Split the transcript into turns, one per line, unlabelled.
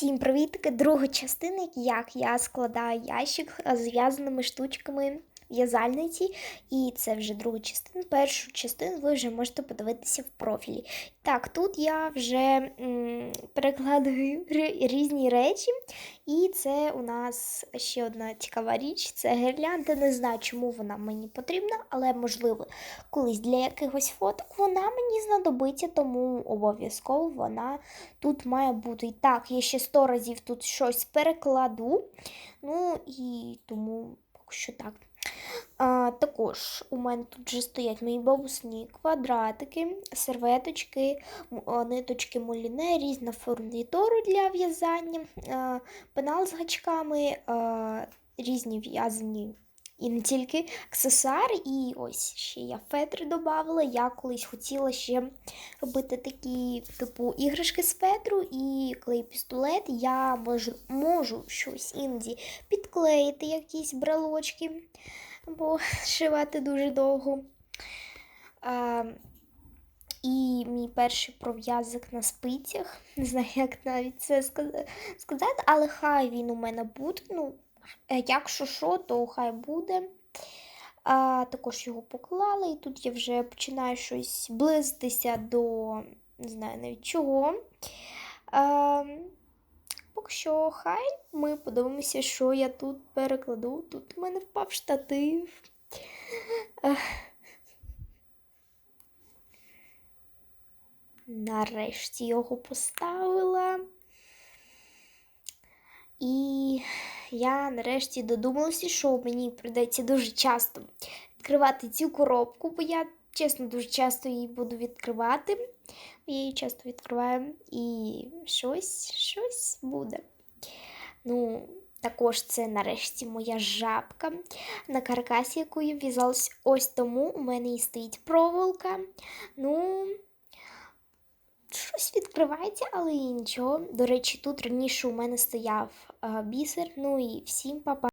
Всім привіт! Друга частина, як я складаю ящик з зв'язаними штучками в'язальниці. І це вже друга частина. Першу частину ви вже можете подивитися в профілі. Так, тут я вже м, перекладаю ри- різні речі. І це у нас ще одна цікава річ це гірлянда. Не знаю, чому вона мені потрібна, але можливо, колись для якихось фоток вона мені знадобиться, тому обов'язково вона тут має бути. І так, я ще сто разів тут щось перекладу. Ну і тому поки що так. Також у мене тут вже стоять мої бабусні квадратики, серветочки, ниточки муліне, різна фурнітуру для в'язання, пенал з гачками, а, різні в'язані. І не тільки аксесуари, і ось ще я фетри додавала. Я колись хотіла ще робити такі, типу, іграшки з фетру і клей пістолет. Я можу, можу щось іноді підклеїти, якісь брелочки, бо шивати дуже довго. А, і мій перший пров'язок на спицях. Не знаю, як навіть це сказати, але хай він у мене буде. Ну, якщо що, то хай буде. А, також його поклала, і тут я вже починаю щось близитися до не знаю навіть чого. А, поки що хай ми подивимося, що я тут перекладу. Тут у мене впав штатив. Нарешті його поставила. І я нарешті додумалася, що мені прийдеться дуже часто відкривати цю коробку, бо я, чесно, дуже часто її буду відкривати. Я її часто відкриваю і щось, щось буде. Ну, також це нарешті моя жабка на каркасі, яку я в'язалась ось тому. У мене і стоїть проволока. Ну, щось відкривається, але і нічого. До речі, тут раніше у мене стояв е, бісер. Ну і всім па-па.